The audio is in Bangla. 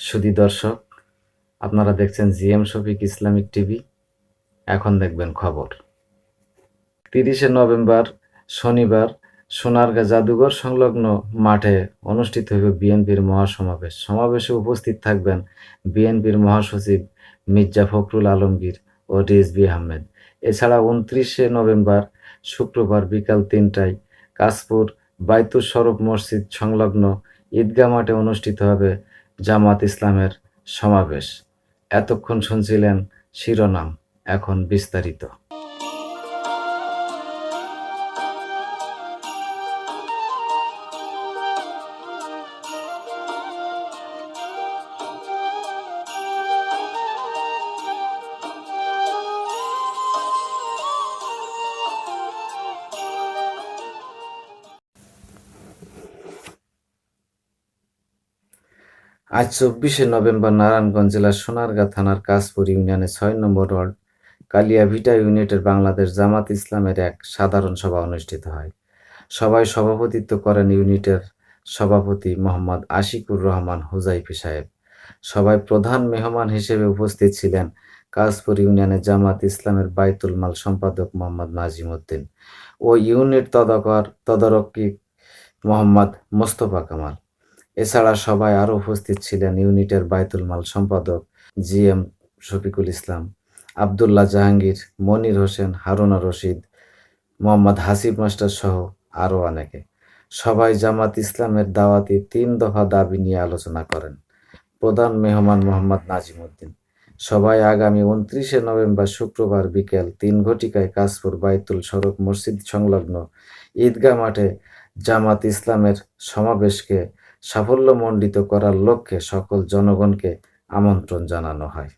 সুধী দর্শক, আপনারা দেখছেন জিএম শফিক ইসলামিক টিভি। এখন দেখবেন খবর। তিরিশে নভেম্বর, শনিবার, সোনারগাঁ জাদুঘর সংলগ্ন মাঠে অনুষ্ঠিত হবে বিএনপির মহাসমাবেশ। সমাবেশে উপস্থিত থাকবেন বিএনপির মহাসচিব মির্জা ফখরুল আলমগীর ও রিজবি আহমেদ। এছাড়া উনত্রিশে নভেম্বর, শুক্রবার বিকাল তিনটায় কাশপুর বাইতুল শরফ মসজিদ সংলগ্ন ঈদগাহ মাঠে অনুষ্ঠিত হবে জামাত ইসলামের সমাবেশ। এতক্ষণ শুনছিলেন শিরোনাম এখন বিস্তারিত। আজ চব্বিশে নভেম্বর নারায়ণগঞ্জ জেলার সোনারগাঁ থানার কাশপুর ইউনিয়নের ছয় নম্বর ওয়ার্ড কালিয়াভিটা ইউনিটের বাংলাদেশ জামাত ইসলামের এক সাধারণ সভা অনুষ্ঠিত হয়। সভায় সভাপতিত্ব করেন ইউনিটের সভাপতি মোহাম্মদ আশিকুর রহমান হুজাইফি সাহেব। সভায় প্রধান মেহমান হিসেবে উপস্থিত ছিলেন কাশপুর ইউনিয়নের জামাত ইসলামের বাইতুল মাল সম্পাদক মোহাম্মদ নাজিম উদ্দিন ও ইউনিট তদাকর তদারকি মোহাম্মদ মোস্তফা কামাল। এছাড়া সবাই আরও উপস্থিত ছিলেন ইউনিটের বায়তুল মাল সম্পাদক G M Shafiqul Islam, Abdullah Jahangir, Monir Hossain, Haruna Rashid, Mohammad Hasib master সহ আরও অনেকে। সবাই জামাত ইসলামের দাওয়াতি তিন দফা দাবি নিয়ে আলোচনা করেন। প্রধান মেহমান মোহাম্মদ নাজিম উদ্দিন সবাই আগামী উনত্রিশে নভেম্বর শুক্রবার বিকেল তিন ঘটিকায় কাশপুর বাইতুল সড়ক মসজিদ সংলগ্ন ঈদগাহ মাঠে জামাত ইসলামের সমাবেশকে সাফল্যমণ্ডিত করার লক্ষ্যে সকল জনগণকে আমন্ত্রণ জানানো হয়।